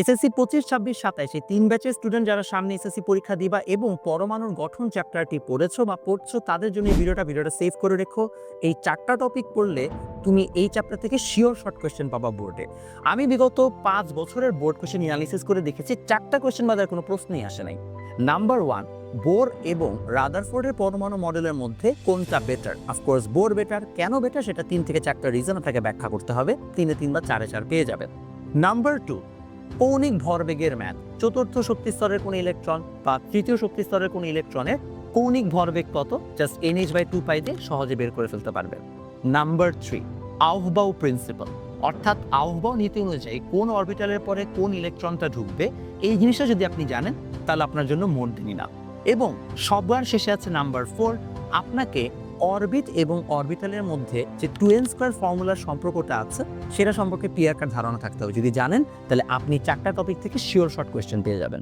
SSC পঁচিশ, ছাব্বিশ, সাতাইশ, এই তিন ব্যাচের স্টুডেন্ট যারা সামনে এসএসসি পরীক্ষা দিবা এবং পরমাণুর গঠন চ্যাপ্টারটি পড়েছো বা পড়ছো, তাদের জন্য এই ভিডিওটা ভিডিওটা সেভ করে রেখো। এই চারটা টপিক পড়লে তুমি এই চ্যাপ্টার থেকে শিওর শর্ট কোয়েশ্চেন পাবা বোর্ডে আমি বিগত পাঁচ বছরের বোর্ড কোয়েশ্চেন অ্যানালিসিস করে দেখেছি, চারটা কোয়েশ্চেন বাজার কোনো প্রশ্নই আসে নাই। নাম্বার ওয়ান বোর এবং রাদারফোর্ডের পরমাণু মডেলের মধ্যে কোনটা better of course Bohr better কেন বেটার সেটা তিন থেকে চারটা রিজন আপনাকে ব্যাখ্যা করতে হবে। তিনে তিন বা চারে চার পেয়ে যাবেন। নাম্বার টু কৌণিক ভরবেগের ম্যাথ চতুর্থ শক্তি স্তরের কোন ইলেকট্রন বা তৃতীয় শক্তি স্তরের কোন ইলেকট্রনের কৌণিক ভরবেগ কত? Just N H by two pi দিয়ে সহজে বের করে ফেলতে পারবেন নাম্বার থ্রি আহবাউ প্রিন্সিপাল অর্থাৎ আউহবাউ নীতি অনুযায়ী কোন অরবিটালের পরে কোন ইলেকট্রনটা ঢুকবে, এই জিনিসটা যদি আপনি জানেন, তাহলে আপনার জন্য মোট দিনই না এবং সবার শেষে আছে নাম্বার ফোর আপনাকে অরবিট এবং অরবিটালের মধ্যে যে টু স্কোয়ার ফর্মুলার সম্পর্কটা আছে, সেটা সম্পর্কে পিয়ারকার কার ধারণা থাকতে হবে। যদি জানেন, তাহলে আপনি চারটা টপিক থেকে শিওর শর্ট কোয়েশ্চেন পেয়ে যাবেন।